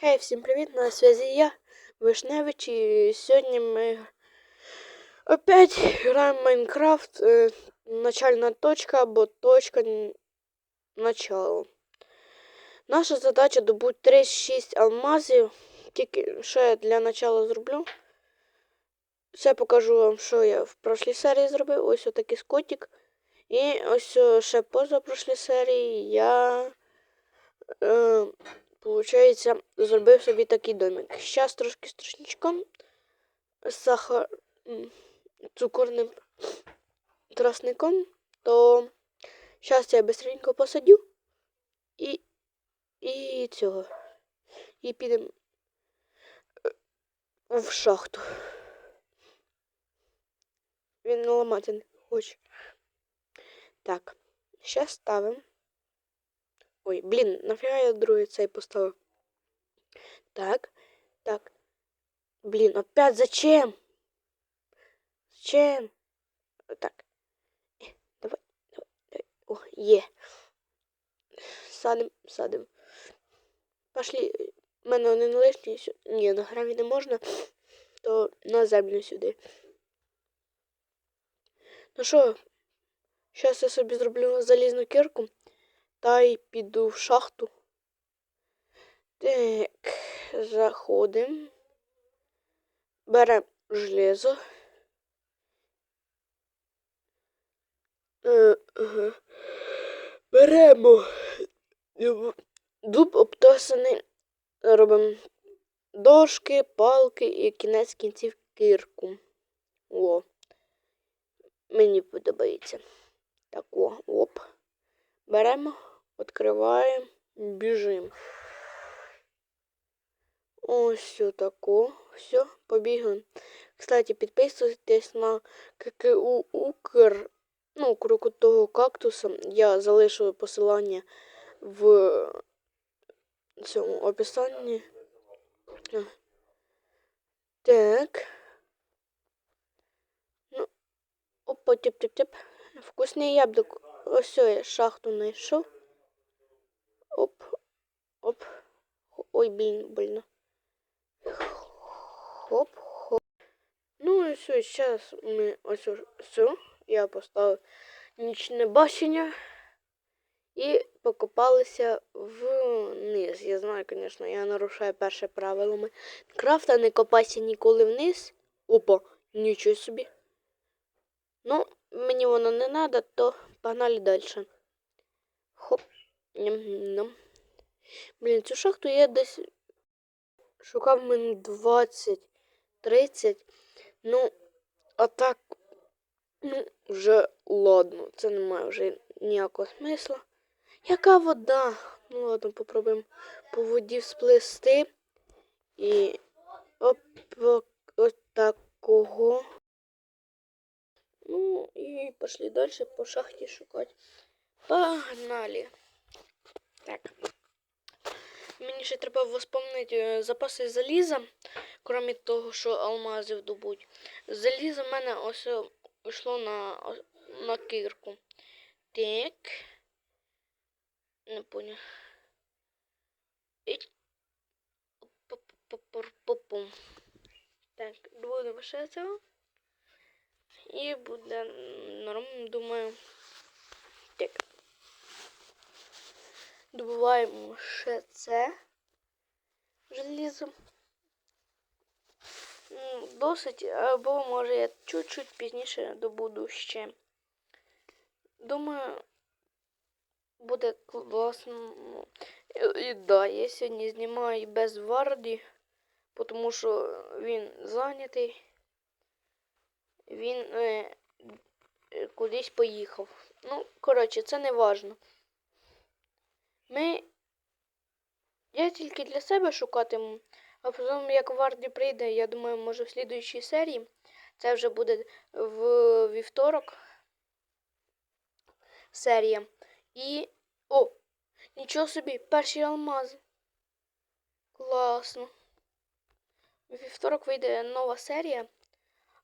Хей, всім привіт! На зв'язі я, Вишневич, і сьогодні ми опять граємо в Майнкрафт. Е, начальна точка або точка начало. Наша задача добути 36 алмазів. Тільки що я для начала зроблю. Все покажу вам, що я в прошлій серії зробив. Ось отакий скотик. І ось о, ще позапрошлій серії я. Е, Получається, зробив собі такий домик. Зараз трошки з сахар... цукорним тростником, то зараз я быстренько посадю і, і цього. І підемо е, в шахту. Він не ламати не хоче. Так, зараз ставимо. Ой, блін, нафіга я другий цей поставив. Так, так. Блин, опять зачем? Зачем? Так. Э, Давай, давай, давай. О, є. Садим, садим. Пошли. У мене один лишній. Ні, на граві не можна, то на землю сюди. Ну що, зараз я собі зроблю залізну кірку та й піду в шахту. Так, заходимо. Беремо железо. Беремо дуб- обтосаний. Робимо дошки, палки і кінець кінців кірку. О. Мені подобається. Так, о, оп. Беремо, відкриваємо, біжимо. Ось тако. Все, побігли. Кстати, підписуйтесь на ККУ Укр, ну, крокотого кактуса. Я залишу посилання в цьому описанні. Так. Ну, опа, тип-тип-тип. Вкусний яблук. Ось я шахту знайшов. Оп, оп. Ой, блін, больно. Хоп, хоп. Ну і все, зараз ми ось все. Я поставив нічне бачення і покопалися вниз. Я знаю, звісно, я нарушаю перше правило Майнкрафта, не копайся ніколи вниз. Опа, нічого собі. Ну, мені воно не треба, то погнали далі. Хоп. Ням-ням. Блін, цю шахту я десь шукав минут 20, 30. Ну, а так, ну, вже ладно. Це не має вже ніякого смисла. Яка вода? Ну ладно, попробуємо по воді всплести. І оп, ось такого. Ну і пішли далі по шахті шукати. Погнали. Так. Мені ще треба восполнити е, запаси заліза, крім того, що алмазів добуть. Залізо в мене ось е, йшло на, на кірку. Так. Не поняв. І... Так, будемо ще цього. І буде норм, думаю. Так. Добуваємо ще це желізо. Досить, або може я чуть-чуть пізніше добуду ще. Думаю, буде класно. І, да, я сьогодні знімаю без Варді, тому що він зайнятий. Він е, кудись поїхав. Ну, коротше, це не важно. Ми. Я тільки для себе шукатиму, а потім, як Варді прийде, я думаю, може в слідуючій серії. Це вже буде в вівторок серія. І. О! Нічого собі, перші алмази. Класно. Вівторок вийде нова серія,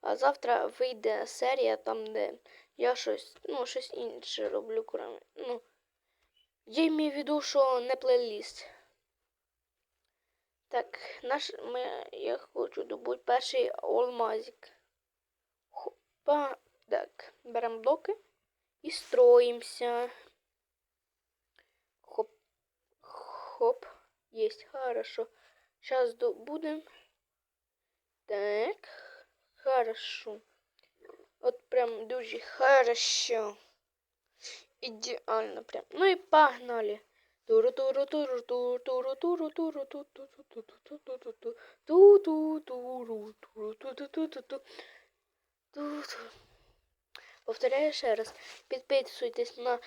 а завтра вийде серія там, де я щось, ну, щось інше роблю, крім. Ну, я маю в виду, що не плейліст. Так, наш ми, я хочу добути перший алмазик. Хопа. Так, беремо блоки і строїмося. Хоп. Хоп. Есть, хорошо. Сейчас добудем. Так. Хорошо. От прям дуже хорошо идеально прям. Ну і погнали. Повторяю ще раз. Підписуйтесь на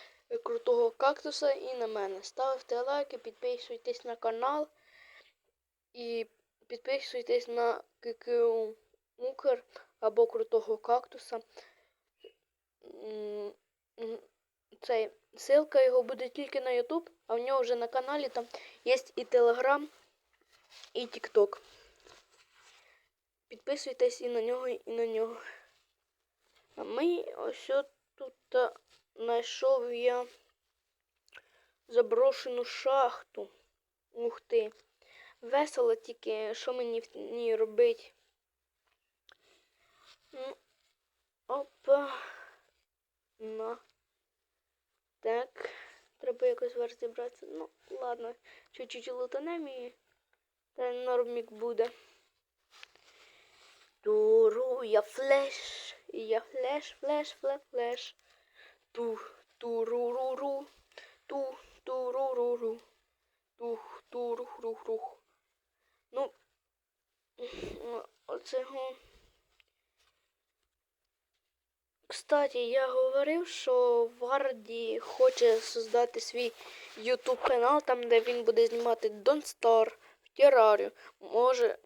крутого кактуса і на мене. Ставте лайки, підписуйтесь на канал і підписуйтесь на ККУ Мукер або крутого кактуса. Цей ссылка його буде тільки на YouTube, а в нього вже на каналі там є і Telegram, і TikTok. Підписуйтесь і на нього, і на нього. А ми ось тут знайшов я заброшену шахту. Ух ти. Весело тільки, що мені в ній робить. Ну, опа. На. Так. Треба якось розібратися. Ну, ладно. Чуть-чуть лутанем і та нормік буде. Туру, я флеш. Я флеш, флеш, флеш, флеш. Ту, туруруру. Ту, туруруру. Тух, турух, рух, рух. Ну, оцього. Кстати, я говорив, що Варді хоче создати свій YouTube канал, там, де він буде знімати Don't Star, Terraria, може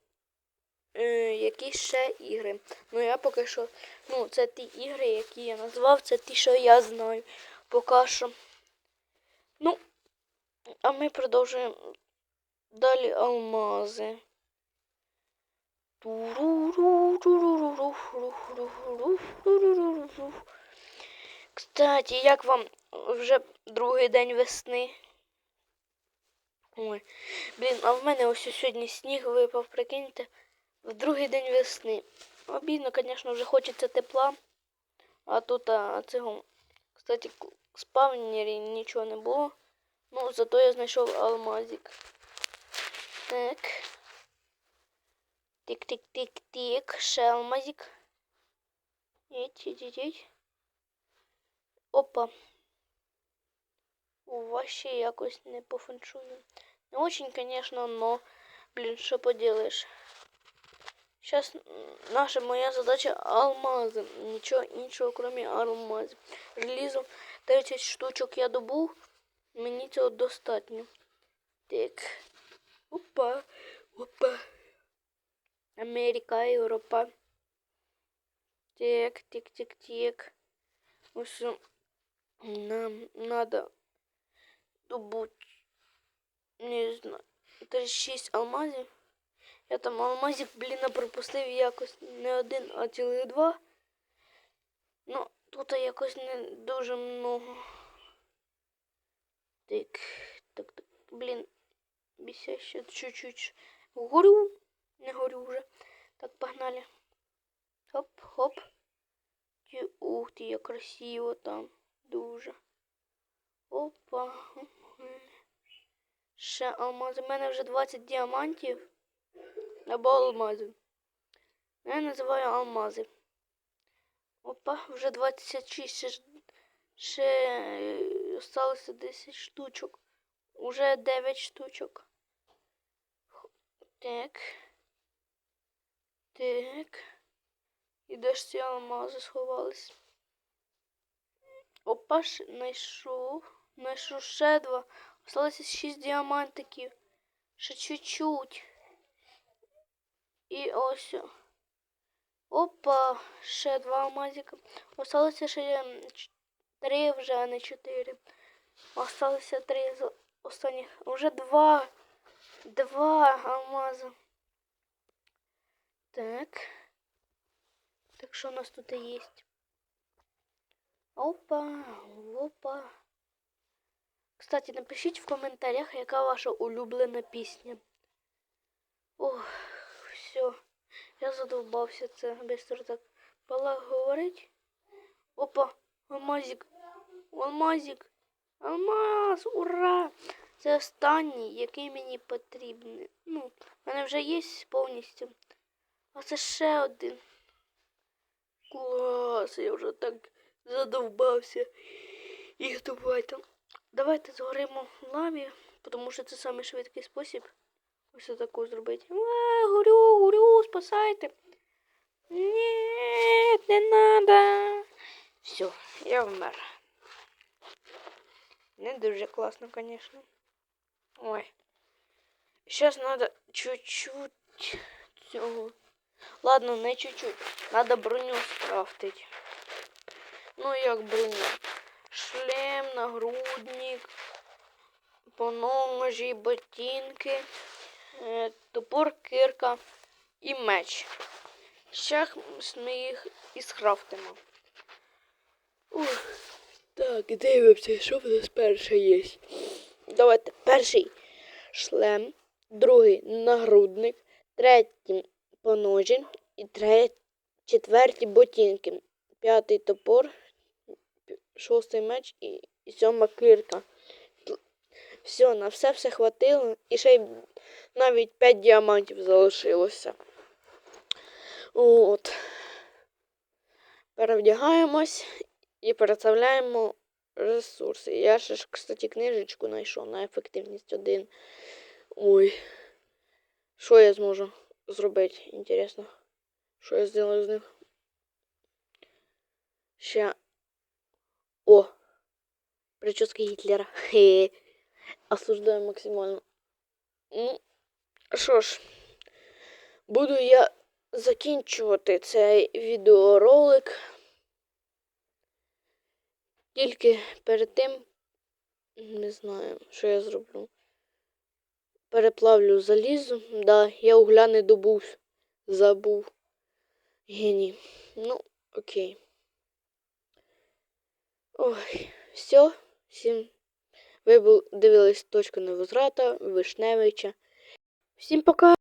е, якісь ще ігри. Ну я поки що, ну, це ті ігри, які я назвав, це ті, що я знаю. Поки що. Ну, а ми продовжуємо далі алмази. Кстати, як вам вже другий день весни? Ой, блін, а в мене ось сьогодні сніг випав, прикиньте, в другий день весни. Обідно, звісно, вже хочеться тепла. А тут а, цього, кстати, в спавнері нічого не було. Ну, зато я знайшов алмазик. Так. Тик-тик-тик-тик. Ще алмазик. Еть, еть, еть, еть. Опа. У вас якось не по. Не очень, конечно, но, блин, что поделаешь. Сейчас наша моя задача алмазы. Ничего, ничего, кроме алмазів. Релізом 30 штучок я добув. Мені цього достатньо. Так. Опа. Опа. Америка, Європа. Так, тик, тик, тик. Ось нам надо добуть. Не знаю. 36 алмазів. Я там алмазів, блін, пропустив якось не один, а цілих два. Ну, тут якось не дуже много. Так, так, так, блін, бійся ще чуть-чуть. Горю, не горю вже. Так, погнали. Хоп, хоп. Ух ти, як красиво там. Дуже. Опа. Ще алмази. У мене вже 20 діамантів. Або алмазів. Я називаю алмази. Опа, вже 26. Ще, ще осталося 10 штучок. Уже 9 штучок. Так. Так. І де ж ці алмази сховались? Опа, знайшов. Знайшов ще два. Осталося 6 діамантиків. Ще чуть-чуть. І ось. Опа, ще два алмазика. Осталося ще три вже, а не чотири. Осталося три з останніх. Уже два. Два алмаза. Так. Так що у нас тут є? Опа, опа. Кстати, напишіть в коментарях, яка ваша улюблена пісня. Ох, все. Я задовбався це быстро так говорить. Опа, алмазик. Алмазик. Алмаз, ура! Це останній, який мені потрібен. Ну, в мене вже є повністю. А це ще один. Клас, я вже так задовбався. Їх добувати. Давайте згоримо в лаві, тому що це самий швидкий спосіб. Ось таку зробити. А, горю, горю, спасайте. Ні, не надо. Все, я вмер. Не дуже класно, конечно. Ой. Сейчас надо чуть-чуть цього. Ладно, не чуть-чуть. Надо броню скрафтить. Ну як броню? Шлем, нагрудник, поножі, ботинки, е, топор, кирка і меч. Щас ми їх і скрафтимо. Ух. Так, дивимося, що в нас перше є. Давайте перший шлем, другий нагрудник, третій поножі і третій, четвертий ботинки, п'ятий топор, шостий меч і, і сьома кирка. Все, на все все хватило. І ще й навіть 5 діамантів залишилося. От. Перевдягаємось і переставляємо ресурси. Я ще ж, кстати, книжечку знайшов на ефективність 1. Ой. Що я зможу зробити? Інтересно. Що я зроблю з ним? Ще. О! Прическа Гітлера. Хе. Осуждаю максимально. Ну, що ж, буду я закінчувати цей відеоролик. Тільки перед тим не знаю, що я зроблю. Переплавлю залізо. Да, я угля не добув. Забув. Геній. Ну, окей. Ой, все. Всім. Ви дивились точку невозврата Вишневича. Всім пока!